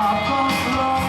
pop up,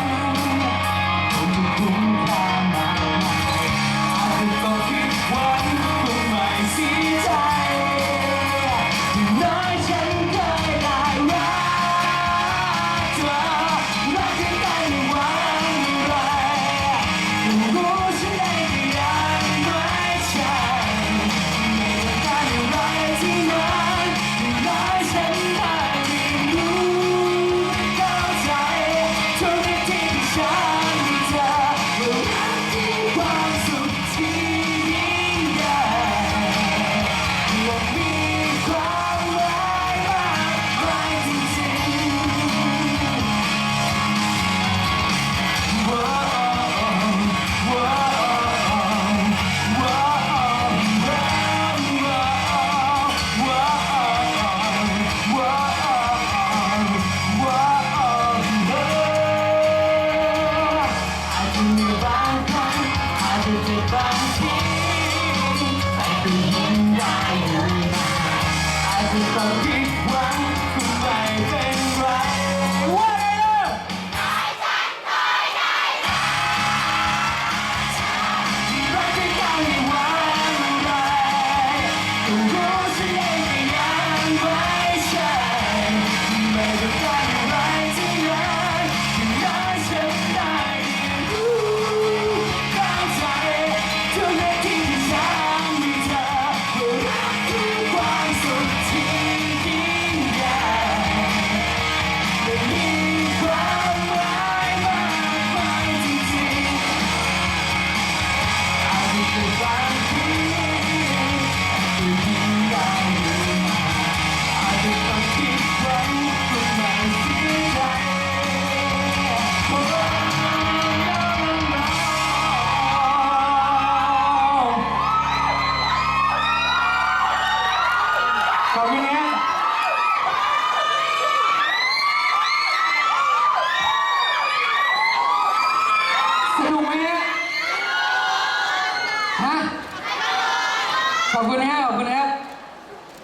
Thank you. ขอบคุณครับ ขอบคุณครับ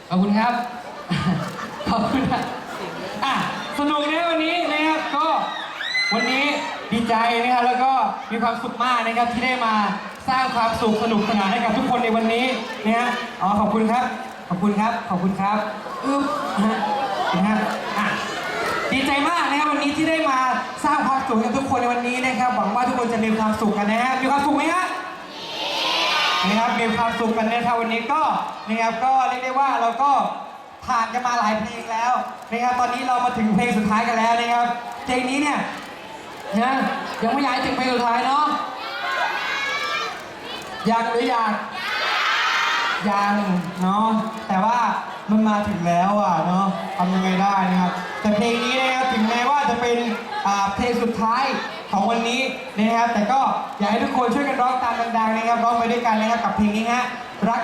ขอบคุณครับ ขอบคุณครับอะสนุกนะวันนี้นะครับก็ วันนี้ดีใจนะครับแล้วก็มีความสุขมากนะครับที่ได้มาสร้างความสุขสนุกสนานให้กับทุกคนในวันนี้นะฮะอ๋อขอบคุณครับ ขอบคุณครับ ขอบคุณครับอึ๊บนะฮะอะะดีใจมากนะครับวันนี้ที่ได้มาสร้างความสุขกับทุกคนในวันนี้นะครับหวังว่าทุกคนจะมีความสุขกันนะฮะมีความสุขไหมฮะ นะครับมีความสุขกันนะครับวันนี้ก็นะครับก็เรียกได้ว่าเราก็ผ่านกันมาหลายเพลงแล้วนะครับตอนนี้เรามาถึงเพลงสุดท้ายกันแล้วนะครับเพลงนี้เนี่ยนะยังไม่อยากถึงเพลงสุดท้ายเนาะอยากหรืออยากยังเนาะแต่ว่ามันมาถึงแล้วอะเนาะทำยังไงได้นะครับแต่เพลงนี้นะครับถึงแม้ จะเป็นเพลงสุดท้ายของวันนี้นะครับ แต่ก็อยากให้ทุกคนช่วยกันร้องตามดังๆนะครับร้องไปด้วยกันนะครับกับเพลงนี้ฮะรัก